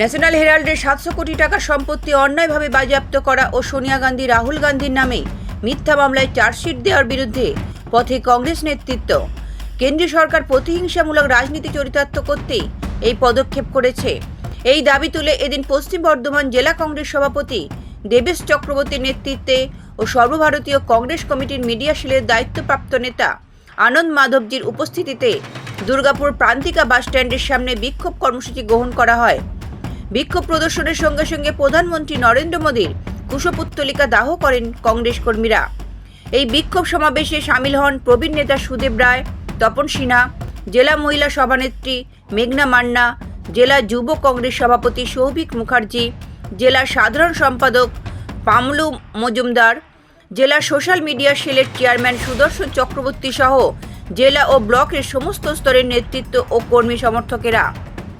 National হেরাল্ডের সাতশো কোটি টাকা সম্পত্তি অন্যায়ভাবে বাজেয়াপ্ত করা ও সোনিয়া গান্ধী, রাহুল গান্ধীর নামে মিথ্যা মামলায় চার্জশিট দেওয়ার বিরুদ্ধে পথে কংগ্রেস নেতৃত্ব। কেন্দ্রীয় সরকার প্রতিহিংসামূলক রাজনীতি চরিতার্থ করতেই এই পদক্ষেপ করেছে। এই দাবি তুলে এদিন পশ্চিম বর্ধমান জেলা কংগ্রেস সভাপতি দেবেশ চক্রবর্তীর নেতৃত্বে ও সর্বভারতীয় কংগ্রেস কমিটির মিডিয়া সেলের দায়িত্বপ্রাপ্ত নেতা আনন্দ মাধবজির উপস্থিতিতে দুর্গাপুর প্রান্তিকা বাস স্ট্যান্ডের সামনে বিক্ষোভ কর্মসূচি গ্রহণ করা হয়। বিক্ষোভ প্রদর্শনের সঙ্গে সঙ্গে প্রধানমন্ত্রী নরেন্দ্র মোদীর কুশপুত্তলিকা দাহ করেন কংগ্রেস কর্মীরা। এই বিক্ষোভ সমাবেশে সামিল হন প্রবীণ নেতা সুদেব রায়, তপন সিনহা, জেলা মহিলা সভানেত্রী মেঘনা মান্না, জেলা যুব কংগ্রেস সভাপতি সৌভিক মুখার্জি, জেলা সাধারণ সম্পাদক পামলু মজুমদার, জেলা সোশ্যাল মিডিয়া সেলের চেয়ারম্যান সুদর্শন চক্রবর্তী সহ জেলা ও ব্লকের সমস্ত স্তরের নেতৃত্ব ও কর্মী সমর্থকেরা।